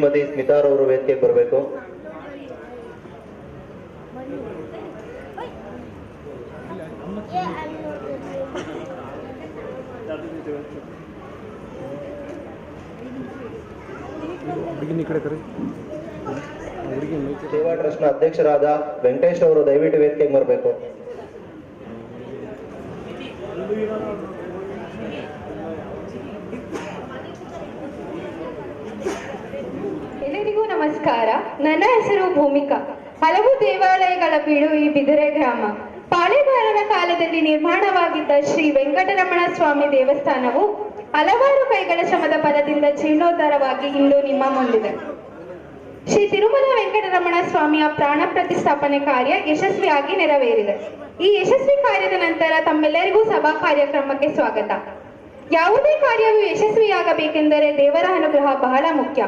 ಶ್ರೀಮತಿ ಸ್ಮಿತಾರವರು ವೇದಿಕೆಗೆ ಬರಬೇಕು. ಸೇವಾ ಟ್ರಸ್ಟ್ನ ಅಧ್ಯಕ್ಷರಾದ ವೆಂಕಟೇಶ್ ಅವರು ದಯವಿಟ್ಟು ವೇದಿಕೆಗೆ ಬರಬೇಕು ಎಲ್ಲರಿಗೂ ನಮಸ್ಕಾರ ನನ್ನ ಹೆಸರು ಭೂಮಿಕಾ. ಹಲವು ದೇವಾಲಯಗಳ ಬೀಡು ಈ ಬಿದಿರೆ ಗ್ರಾಮ. ಪಾಳೆಗಾರರ ಕಾಲದಲ್ಲಿ ನಿರ್ಮಾಣವಾಗಿದ್ದ ಶ್ರೀ ವೆಂಕಟರಮಣ ಸ್ವಾಮಿ ದೇವಸ್ಥಾನವು ಹಲವಾರು ಕೈಗಳ ಶ್ರಮದ ಫಲದಿಂದ ಜೀರ್ಣೋದ್ಧಾರವಾಗಿ ಇಂದು ನಿಮ್ಮ ಮುಂದಿದೆ. ಶ್ರೀ ತಿರುಮಲ ವೆಂಕಟರಮಣ ಸ್ವಾಮಿಯ ಪ್ರಾಣ ಪ್ರತಿಷ್ಠಾಪನೆ ಕಾರ್ಯ ಯಶಸ್ವಿಯಾಗಿ ನೆರವೇರಿದೆ. ಈ ಯಶಸ್ವಿ ಕಾರ್ಯದ ನಂತರ ತಮ್ಮೆಲ್ಲರಿಗೂ ಸಭಾ ಕಾರ್ಯಕ್ರಮಕ್ಕೆ ಸ್ವಾಗತ. ಯಾವುದೇ ಕಾರ್ಯವು ಯಶಸ್ವಿಯಾಗಬೇಕೆಂದರೆ ದೇವರ ಅನುಗ್ರಹ ಬಹಳ ಮುಖ್ಯ.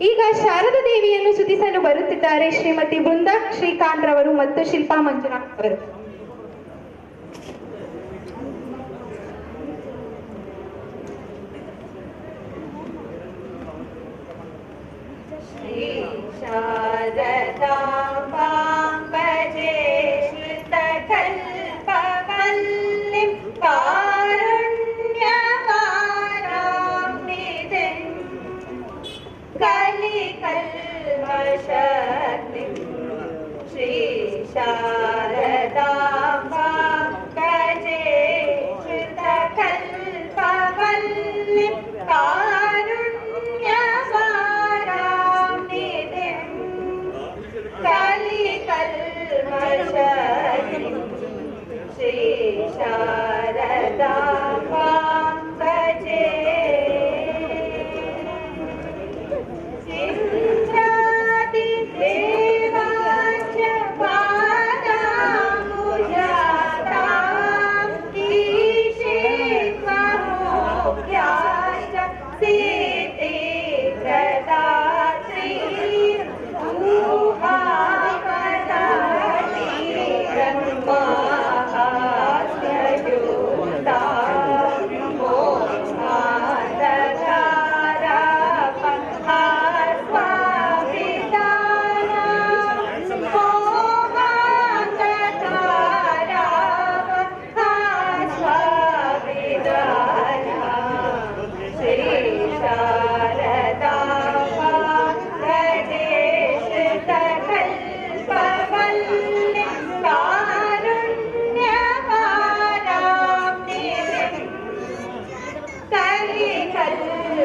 ಈಗ ಶಾರದಾ ದೇವಿಯನ್ನು ಸುತಿಸಲು ಬರುತ್ತಿದ್ದಾರೆ ಶ್ರೀಮತಿ ಬೃಂದಾ ಶ್ರೀಕಾಂತ್ ರವರು ಮತ್ತು ಶಿಲ್ಪಾ ಮಂಜುನಾಥ್ ಅವರು श्रुतकल्पवल्लिं कारुण्यवारां शारदाम्बा दल् पवन्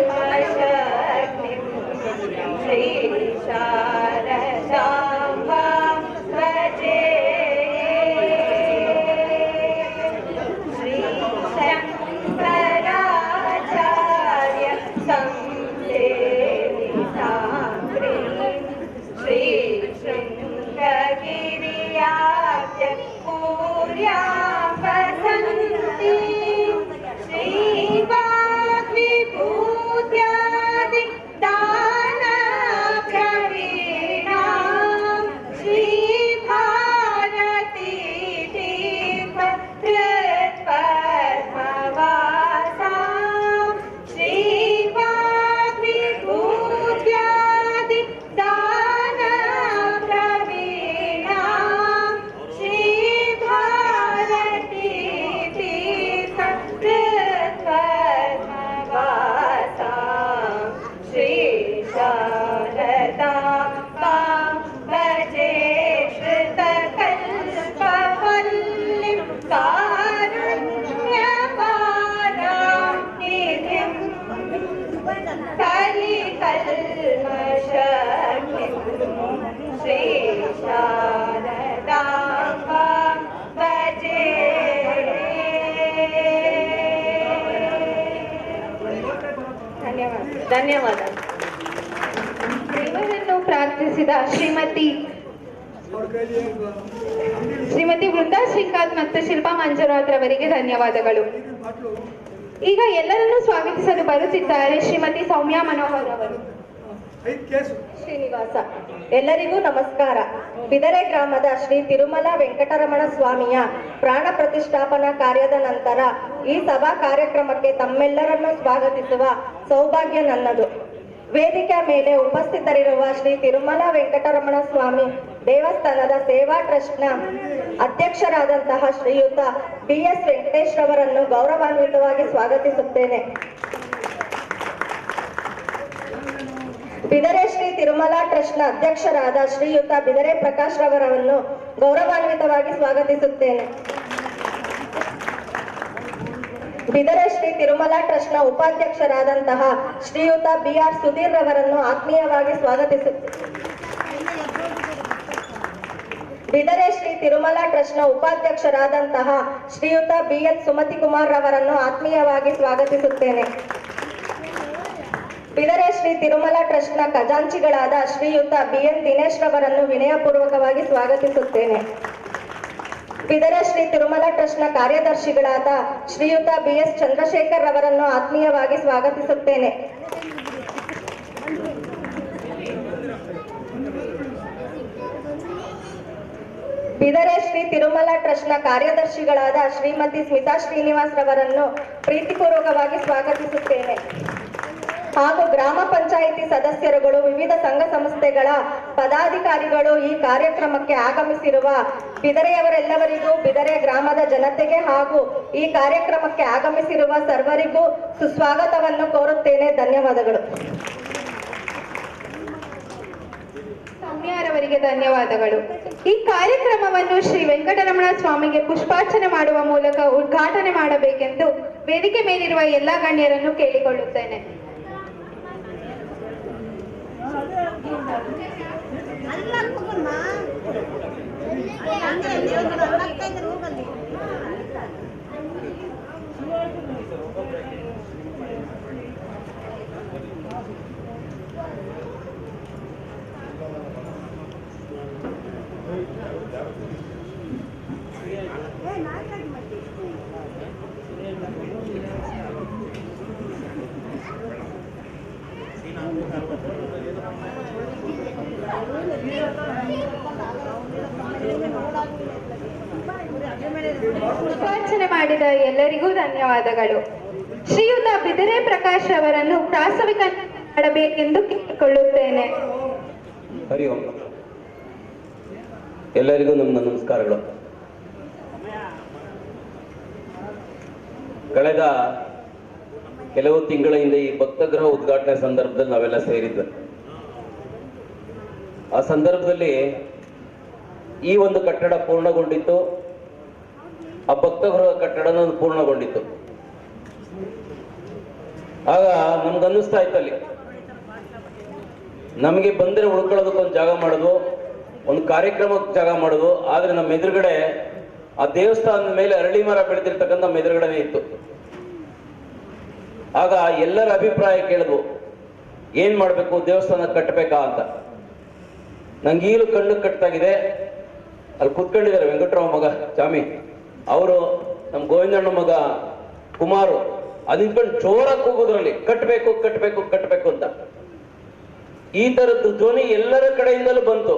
Bye. ಧನ್ಯವಾದ ದೇವರನ್ನು ಪ್ರಾರ್ಥಿಸಿದ ಶ್ರೀಮತಿ ಶ್ರೀಮತಿ ವೃಂದಾ ಶ್ರೀಕಾಂತ್ ಮತ್ತು ಶಿಲ್ಪಾ ಮಂಜುನಾಥ್ ರವರಿಗೆ ಧನ್ಯವಾದಗಳು. ಈಗ ಎಲ್ಲರನ್ನೂ ಸ್ವಾಗತಿಸಲು ಬರುತ್ತಿದ್ದಾರೆ ಶ್ರೀಮತಿ ಸೌಮ್ಯಾ ಮನೋಹರ್ ಅವರು. ಶ್ರೀನಿವಾಸ ಎಲ್ಲರಿಗೂ ನಮಸ್ಕಾರ. ಬಿದರೆ ಗ್ರಾಮದ ಶ್ರೀ ತಿರುಮಲ ವೆಂಕಟರಮಣ ಸ್ವಾಮಿಯ ಪ್ರಾಣ ಪ್ರತಿಷ್ಠಾಪನಾ ಕಾರ್ಯದ ನಂತರ ಈ ಸಭಾ ಕಾರ್ಯಕ್ರಮಕ್ಕೆ ತಮ್ಮೆಲ್ಲರನ್ನೂ ಸ್ವಾಗತಿಸುವ ಸೌಭಾಗ್ಯ ನನ್ನದು. ವೇದಿಕೆ ಮೇಲೆ ಉಪಸ್ಥಿತರಿರುವ ಶ್ರೀ ತಿರುಮಲ ವೆಂಕಟರಮಣ ಸ್ವಾಮಿ ದೇವಸ್ಥಾನದ ಸೇವಾ ಟ್ರಸ್ಟ್ನ ಅಧ್ಯಕ್ಷರಾದಂತಹ ಶ್ರೀಯುತ ಬಿ ಎಸ್ ವೆಂಕಟೇಶ್ ರವರನ್ನು ಗೌರವಾನ್ವಿತವಾಗಿ ಸ್ವಾಗತಿಸುತ್ತೇನೆ. ಬಿದರೆ ಶ್ರೀ ತಿರುಮಲ ಟ್ರಸ್ಟ್ನ ಅಧ್ಯಕ್ಷರಾದ ಶ್ರೀಯುತ ಬಿದರೆ ಪ್ರಕಾಶ್ ರವರನ್ನು ಗೌರವಾನ್ವಿತವಾಗಿ ಸ್ವಾಗತಿಸುತ್ತೇನೆ. ಬಿದರೆ ಶ್ರೀ ತಿರುಮಲ ಟ್ರಸ್ಟ್ನ ಉಪಾಧ್ಯಕ್ಷರಾದಂತಹ ಶ್ರೀಯುತ ಬಿ ಆರ್ ಸುಧೀರ್ ರವರನ್ನು ಆತ್ಮೀಯವಾಗಿ ಸ್ವಾಗತಿಸುತ್ತೇನೆ ಬಿದರೆ ಶ್ರೀ ತಿರುಮಲ ಟ್ರಸ್ಟ್ನ ಉಪಾಧ್ಯಕ್ಷರಾದಂತಹ ಶ್ರೀಯುತ ಬಿ ಎಸ್ ಸುಮತಿ ಕುಮಾರ್ ರವರನ್ನು ಆತ್ಮೀಯವಾಗಿ ಸ್ವಾಗತಿಸುತ್ತೇನೆ. ಬಿದರೆ ಶ್ರೀ ತಿರುಮಲ ಟ್ರಸ್ಟ್ನ ಖಜಾಂಚಿಗಳಾದ ಶ್ರೀಯುತ ಬಿ ಎನ್ ದಿನೇಶ್ ರವರನ್ನು ವಿನಯಪೂರ್ವಕವಾಗಿ ಸ್ವಾಗತಿಸುತ್ತೇನೆ. ಬಿದರೆ ಶ್ರೀ ತಿರುಮಲ ಟ್ರಸ್ಟ್ನ ಕಾರ್ಯದರ್ಶಿಗಳಾದ ಶ್ರೀಯುತ ಬಿ ಎಸ್ ಚಂದ್ರಶೇಖರ್ ರವರನ್ನು ಆತ್ಮೀಯವಾಗಿ ಸ್ವಾಗತಿಸುತ್ತೇನೆ. ಬಿದರೆ ಶ್ರೀ ತಿರುಮಲ ಟ್ರಸ್ಟ್ನ ಕಾರ್ಯದರ್ಶಿಗಳಾದ ಶ್ರೀಮತಿ ಸ್ಮಿತಾ ಶ್ರೀನಿವಾಸ್ ರವರನ್ನು ಪ್ರೀತಿಪೂರ್ವಕವಾಗಿ ಸ್ವಾಗತಿಸುತ್ತೇನೆ. ಹಾಗೂ ಗ್ರಾಮ ಪಂಚಾಯಿತಿ ಸದಸ್ಯರುಗಳು, ವಿವಿಧ ಸಂಘ ಸಂಸ್ಥೆಗಳ ಪದಾಧಿಕಾರಿಗಳು ಈ ಕಾರ್ಯಕ್ರಮಕ್ಕೆ ಆಗಮಿಸಿರುವ ಬಿದರೆಯವರೆಲ್ಲವರಿಗೂ ಬಿದರೆ ಗ್ರಾಮದ ಜನತೆಗೆ ಹಾಗೂ ಈ ಕಾರ್ಯಕ್ರಮಕ್ಕೆ ಆಗಮಿಸಿರುವ ಸರ್ವರಿಗೂ ಸುಸ್ವಾಗತವನ್ನು ಕೋರುತ್ತೇನೆ. ಧನ್ಯವಾದಗಳು. ಸೌಮ್ಯಾರವರಿಗೆ ಧನ್ಯವಾದಗಳು. ಈ ಕಾರ್ಯಕ್ರಮವನ್ನು ಶ್ರೀ ವೆಂಕಟರಮಣ ಸ್ವಾಮಿಗೆ ಪುಷ್ಪಾರ್ಚನೆ ಮಾಡುವ ಮೂಲಕ ಉದ್ಘಾಟನೆ ಮಾಡಬೇಕೆಂದು ವೇದಿಕೆ ಮೇಲಿರುವ ಎಲ್ಲಾ ಗಣ್ಯರನ್ನು ಕೇಳಿಕೊಳ್ಳುತ್ತೇನೆ. ಪುಷ್ಪಾರ್ಚನೆ ಮಾಡಿದ ಎಲ್ಲರಿಗೂ ಧನ್ಯವಾದಗಳು. ಶ್ರೀಯುತ ಬಿದರೆ ಪ್ರಕಾಶ್ ಅವರನ್ನು ಪ್ರಾಸವಿಕ ಮಾಡಬೇಕೆಂದು ಕೇಳಿಕೊಳ್ಳುತ್ತೇನೆ. ಎಲ್ಲರಿಗೂ ನಮ್ಮ ನಮಸ್ಕಾರಗಳು. ಕಳೆದ ಕೆಲವು ತಿಂಗಳ ಹಿಂದೆ ಈ ಭಕ್ತಗೃಹ ಉದ್ಘಾಟನೆ ಸಂದರ್ಭದಲ್ಲಿ ನಾವೆಲ್ಲ ಸೇರಿದ್ವಿ. ಆ ಸಂದರ್ಭದಲ್ಲಿ ಈ ಒಂದು ಕಟ್ಟಡ ಪೂರ್ಣಗೊಂಡಿತ್ತು. ಆ ಭಕ್ತಗೃಹ ಕಟ್ಟಡ ಪೂರ್ಣಗೊಂಡಿತ್ತು. ಆಗ ನಮ್ಗನ್ನಿಸ್ತಾ ಇತ್ತಲ್ಲಿ ನಮಗೆ ಬಂದರೆ ಉಳ್ಕೊಳ್ಳೋದಕ್ಕೊಂದು ಜಾಗ ಮಾಡೋದು ಒಂದು ಕಾರ್ಯಕ್ರಮಕ್ಕೆ ಜಾಗ ಮಾಡೋದು, ಆದ್ರೆ ನಮ್ಮ ಎದುರುಗಡೆ ಆ ದೇವಸ್ಥಾನದ ಮೇಲೆ ಅರಳಿ ಮರ ಬೆಳೆದಿರ್ತಕ್ಕಂಥ ನಮ್ಮ ಎದುರುಗಡೆನೆ ಇತ್ತು. ಆಗ ಎಲ್ಲರ ಅಭಿಪ್ರಾಯ ಕೇಳಿದ್ವು, ಏನ್ ಮಾಡ್ಬೇಕು, ದೇವಸ್ಥಾನ ಕಟ್ಟಬೇಕಾ ಅಂತ. ನಂಗೆ ಈಲು ಕಣ್ಣು ಕಟ್ಟಾಗಿದೆ, ಅಲ್ಲಿ ಕುತ್ಕೊಂಡಿದ್ದಾರೆ ವೆಂಕಟರಾವ್ ಮಗ, ಸ್ವಾಮಿ. ಅವರು ನಮ್ಮ ಗೋವಿಂದಣ್ಣ ಮಗ, ಕುಮಾರು, ಅದು ನಿಂತ್ಕೊಂಡು ಕೂಗೋದ್ರಲ್ಲಿ ಕಟ್ಟಬೇಕು ಕಟ್ಟಬೇಕು ಕಟ್ಟಬೇಕು ಅಂತ. ಈ ತರದ್ದು ಧ್ವನಿ ಎಲ್ಲರ ಕಡೆಯಿಂದಲೂ ಬಂತು.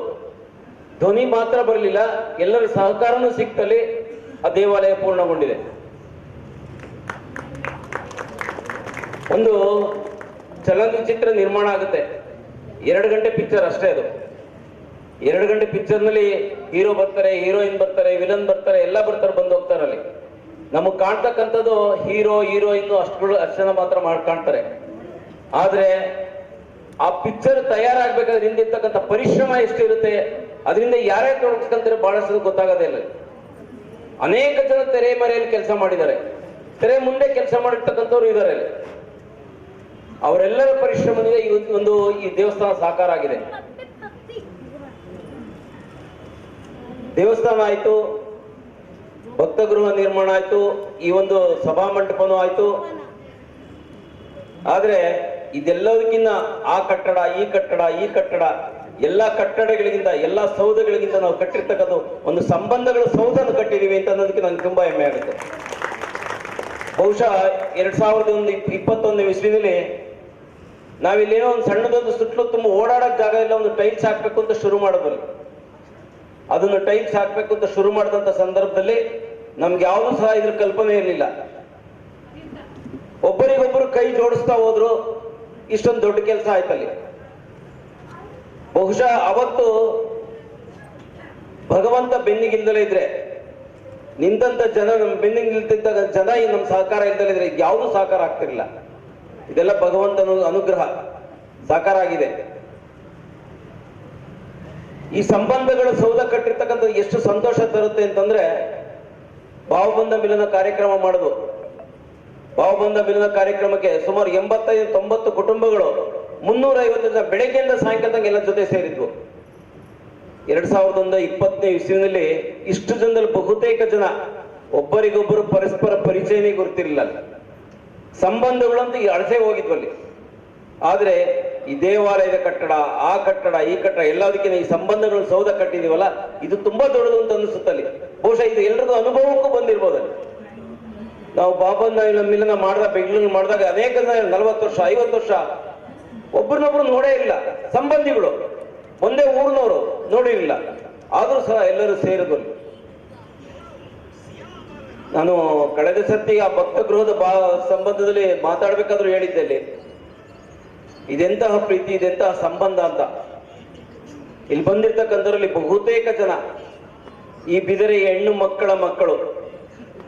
ಧ್ವನಿ ಮಾತ್ರ ಬರಲಿಲ್ಲ, ಎಲ್ಲರ ಸಹಕಾರನೂ ಸಿಕ್ತಲ್ಲಿ ಆ ದೇವಾಲಯ ಪೂರ್ಣಗೊಂಡಿದೆ. ಒಂದು ಚಲನಚಿತ್ರ ನಿರ್ಮಾಣ ಆಗುತ್ತೆ. ಎರಡು ಗಂಟೆ ಪಿಕ್ಚರ್ ಅಷ್ಟೇ ಅದು. ಎರಡು ಗಂಟೆ ಪಿಕ್ಚರ್ನಲ್ಲಿ ಹೀರೋ ಬರ್ತಾರೆ, ಹೀರೋಯಿನ್ ಬರ್ತಾರೆ, ವಿಲನ್ ಬರ್ತಾರೆ, ಎಲ್ಲ ಬರ್ತಾರೆ, ಬಂದು ಹೋಗ್ತಾರೆ ಅಲ್ಲಿ. ನಮಗೆ ಕಾಣ್ತಕ್ಕಂಥದ್ದು ಹೀರೋ, ಹೀರೋಯಿನ್ ಅಷ್ಟು ಅಷ್ಟು ಮಾತ್ರ ಮಾಡಿ ಕಾಣ್ತಾರೆ. ಆದರೆ ಆ ಪಿಕ್ಚರ್ ತಯಾರಾಗಬೇಕಾದ್ರೆ ಹಿಂದಿರ್ತಕ್ಕಂಥ ಪರಿಶ್ರಮ ಎಷ್ಟಿರುತ್ತೆ? ಅದರಿಂದ ಯಾರೇ ತೊಡಗಿಸ್ಕೊಂತಾರೆ ಬಹಳಷ್ಟು ಗೊತ್ತಾಗೋದೇ ಇಲ್ಲ. ಅನೇಕ ಜನ ತೆರೆ ಮರೆಯಲ್ಲಿ ಕೆಲಸ ಮಾಡಿದ್ದಾರೆ. ತೆರೆ ಮುಂದೆ ಕೆಲಸ ಮಾಡಿರ್ತಕ್ಕಂಥವ್ರು ಇದ್ದಾರೆ ಅವರೆಲ್ಲರ ಪರಿಶ್ರಮದಿಂದ ಈ ಒಂದು ಈ ದೇವಸ್ಥಾನ ಸಾಕಾರ ಆಗಿದೆ. ದೇವಸ್ಥಾನ ಆಯ್ತು, ಭಕ್ತಗೃಹ ನಿರ್ಮಾಣ ಆಯ್ತು, ಈ ಒಂದು ಸಭಾ ಮಂಟಪನೂ ಆಯ್ತು. ಆದ್ರೆ ಇದೆಲ್ಲದಕ್ಕಿಂತ ಆ ಕಟ್ಟಡ, ಈ ಕಟ್ಟಡ ಈ ಕಟ್ಟಡ ಎಲ್ಲಾ ಕಟ್ಟಡಗಳಿಗಿಂತ, ಎಲ್ಲ ಸೌಧಗಳಿಗಿಂತ ನಾವು ಕಟ್ಟಿರ್ತಕ್ಕಂಥ ಒಂದು ಸಂಬಂಧಗಳ ಸೌಧನ ಕಟ್ಟಿದ್ದೀವಿ ಅಂತ ಅನ್ನೋದಕ್ಕೆ ನನಗೆ ತುಂಬಾ ಹೆಮ್ಮೆ ಆಗುತ್ತೆ. ಬಹುಶಃ ಎರಡ್ ಸಾವಿರದ ಒಂದು ಇಪ್ಪತ್ತೊಂದು ಇಸ್ವಿನಲ್ಲಿ ನಾವಿಲ್ಲೇನೋ ಒಂದು ಸಣ್ಣದೊಂದು ಸುತ್ತಲೂ ತುಂಬ ಓಡಾಡಕ್ ಜಾಗ ಇಲ್ಲ, ಒಂದು ಟೈಲ್ಸ್ ಹಾಕ್ಬೇಕು ಅಂತ ಶುರು ಮಾಡಬಲ್ಲಿ ಅದನ್ನು ಟೈಲ್ಸ್ ಹಾಕ್ಬೇಕು ಅಂತ ಶುರು ಮಾಡಿದಂತ ಸಂದರ್ಭದಲ್ಲಿ ನಮ್ಗೆ ಯಾವುದು ಸಹ ಇದ್ರ ಕಲ್ಪನೆ ಇರಲಿಲ್ಲ. ಒಬ್ಬರಿಗೊಬ್ಬರು ಕೈ ಜೋಡಿಸ್ತಾ ಹೋದ್ರು, ಇಷ್ಟೊಂದು ದೊಡ್ಡ ಕೆಲಸ ಆಯ್ತಲ್ಲಿ. ಬಹುಶಃ ಅವತ್ತು ಭಗವಂತ ಬೆನ್ನಿಗಿಲ್ದಲೇ ಇದ್ರೆ, ನಿಂತಂತ ಜನ ನಮ್ಮ ಬೆನ್ನಿಗೆ ನಿಲ್ತಿದ್ದಾಗ ಜನ ಈ ನಮ್ಮ ಸಹಕಾರ ಇಲ್ದಲೇ ಇದ್ರೆ ಯಾವುದು ಸಹಕಾರ ಆಗ್ತಿರ್ಲಿಲ್ಲ. ಇದೆಲ್ಲ ಭಗವಂತನ ಅನುಗ್ರಹ, ಸಾಕಾರ ಆಗಿದೆ. ಈ ಸಂಬಂಧಗಳ ಸೌಧ ಕಟ್ಟಿರ್ತಕ್ಕಂಥ ಎಷ್ಟು ಸಂತೋಷ ತರುತ್ತೆ ಅಂತಂದ್ರೆ ಭಾವಬಂಧ ಮಿಲನ ಕಾರ್ಯಕ್ರಮ ಮಾಡುದು ಭಾವಬಂಧ ಮಿಲನ ಕಾರ್ಯಕ್ರಮಕ್ಕೆ ಸುಮಾರು ಎಂಬತ್ತೈದು ತೊಂಬತ್ತು ಕುಟುಂಬಗಳು ಮುನ್ನೂರ ಐವತ್ತು ಜನ ಬೆಳಗ್ಗೆಯಿಂದ ಸಾಯಂಕಾಲದಂಗೆ ಎಲ್ಲ ಜೊತೆ ಸೇರಿದ್ವು ಎರಡ್ ಸಾವಿರದ ಒಂದು ಇಪ್ಪತ್ತನೇ ಇಸ್ವಿನಲ್ಲಿ ಇಷ್ಟು ಜನದಲ್ಲಿ ಬಹುತೇಕ ಜನ ಒಬ್ಬರಿಗೊಬ್ಬರು ಪರಸ್ಪರ ಪರಿಚಯನೇ ಗುರುತಿರಲಿಲ್ಲ. ಸಂಬಂಧಗಳಂತೂ ಅಳಸೆ ಹೋಗಿದ್ವು ಅಲ್ಲಿ ಆದ್ರೆ ಈ ದೇವಾಲಯದ ಕಟ್ಟಡ, ಆ ಕಟ್ಟಡ, ಈ ಕಟ್ಟಡ ಎಲ್ಲದಕ್ಕಿಂತ ಈ ಸಂಬಂಧಗಳು ಸೌಧ ಕಟ್ಟಿದೀವಲ್ಲ, ಇದು ತುಂಬಾ ದೊಡ್ಡದು ಅಂತ ಅನಿಸುತ್ತಲ್ಲಿ ಬಹುಶಃ ಇದು ಎಲ್ರಿಗೂ ಅನುಭವಕ್ಕೂ ಬಂದಿರ್ಬೋದು. ನಾವು ಬಾಬನ್ ಮಿಲನ ಮಾಡಿದಾಗ ಬೆಂಗಳೂರು ಮಾಡಿದಾಗ ಅನೇಕ ನಲವತ್ತು ವರ್ಷ, ಐವತ್ತು ವರ್ಷ ಒಬ್ರನ್ನೊಬ್ರು ನೋಡೇ ಇಲ್ಲ. ಸಂಬಂಧಿಗಳು, ಒಂದೇ ಊರಿನವರು ನೋಡಿರಲಿಲ್ಲ ಆದರೂ ಸಹ ಎಲ್ಲರೂ ಸೇರಿದ್ರು. ನಾನು ಕಳೆದ ಸರ್ತಿ ಆ ಭಕ್ತ ಗೃಹದ ಬಾ, ಸಂಬಂಧದಲ್ಲಿ ಮಾತಾಡ್ಬೇಕಾದ್ರೂ ಹೇಳಿದ್ದೆ ಅಲ್ಲಿ ಇದೆಂತಹ ಪ್ರೀತಿ, ಇದೆಂತಹ ಸಂಬಂಧ ಅಂತ. ಇಲ್ಲಿ ಬಂದಿರ್ತಕ್ಕಂಥದ್ರಲ್ಲಿ ಬಹುತೇಕ ಜನ ಈ ಬಿದರೆ ಹೆಣ್ಣು ಮಕ್ಕಳ ಮಕ್ಕಳು.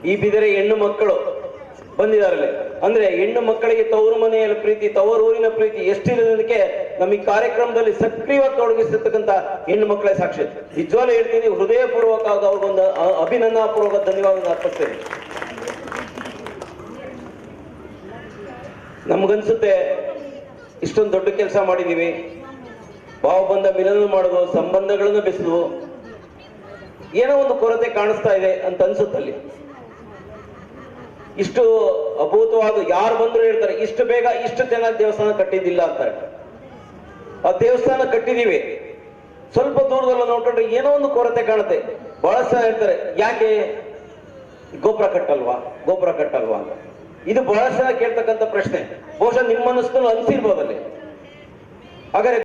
ಈ ಬಿದರೆ ಹೆಣ್ಣು ಮಕ್ಕಳು. ಬಂದಿದಾರಲ್ಲಿ ಅಂದ್ರೆ ಹೆಣ್ಣು ಮಕ್ಕಳಿಗೆ ತವರು ಮನೆಯಲ್ಲಿ ಪ್ರೀತಿ ತವರೂರಿನ ಪ್ರೀತಿ ಎಷ್ಟಿರೋದಕ್ಕೆ ನಮ್ಮ ಈ ಕಾರ್ಯಕ್ರಮದಲ್ಲಿ ಸಕ್ರಿಯವಾಗಿ ತೊಡಗಿಸಿರ್ತಕ್ಕಂಥ ಹೆಣ್ಣು ಮಕ್ಕಳೇ ಸಾಕ್ಷಿ. ನಿಜವಾಗ್ಲೂ ಹೇಳ್ತೀನಿ, ಹೃದಯಪೂರ್ವಕ ಅವ್ರಿಗೊಂದು ಅಭಿನಂದನಾ ಅಭಿನಂದನಾಪೂರ್ವಕ ಧನ್ಯವಾದ ಅರ್ಪಿಸ್ತೇನೆ. ನಮ್ಗನ್ಸುತ್ತೆ, ಇಷ್ಟೊಂದು ದೊಡ್ಡ ಕೆಲಸ ಮಾಡಿದೀವಿ. ಭಾವಬಂಧ ಮಿಲನ ಮಾಡುದು, ಸಂಬಂಧಗಳನ್ನು ಬೆಸೆದು, ಏನೋ ಒಂದು ಕೊರತೆ ಕಾಣಿಸ್ತಾ ಇದೆ ಅಂತ ಅನ್ಸುತ್ತಲ್ಲಿ. ಇಷ್ಟು ಅಭೂತವಾದ ಯಾರು ಬಂದ್ರು ಹೇಳ್ತಾರೆ, ಇಷ್ಟು ಬೇಗ ಇಷ್ಟು ಜನ ದೇವಸ್ಥಾನ ಕಟ್ಟಿದ್ದಿಲ್ಲ ಅಂತಾರೆ. ಆ ದೇವಸ್ಥಾನ ಕಟ್ಟಿದೀವಿ ಸ್ವಲ್ಪ ದೂರದಲ್ಲಿ ನೋಡ್ಕೊಂಡ್ರೆ ಏನೋ ಒಂದು ಕೊರತೆ ಕಾಣುತ್ತೆ. ಬಹಳ ಸಲ ಹೇಳ್ತಾರೆ ಯಾಕೆ? ಗೋಪುರ ಕಟ್ಟಲ್ವಾ? ಗೋಪುರ ಕಟ್ಟಲ್ವಾ ಅಂತ. ಇದು ಬಹಳ ಸಲ ಕೇಳ್ತಕ್ಕಂಥ ಪ್ರಶ್ನೆ. ಬಹುಶಃ ನಿಮ್ಮ ಮನಸ್ಸನ್ನು ಅನ್ಸಿರ್ಬೋದಲ್ಲಿ. ಹಾಗಾದ್ರೆ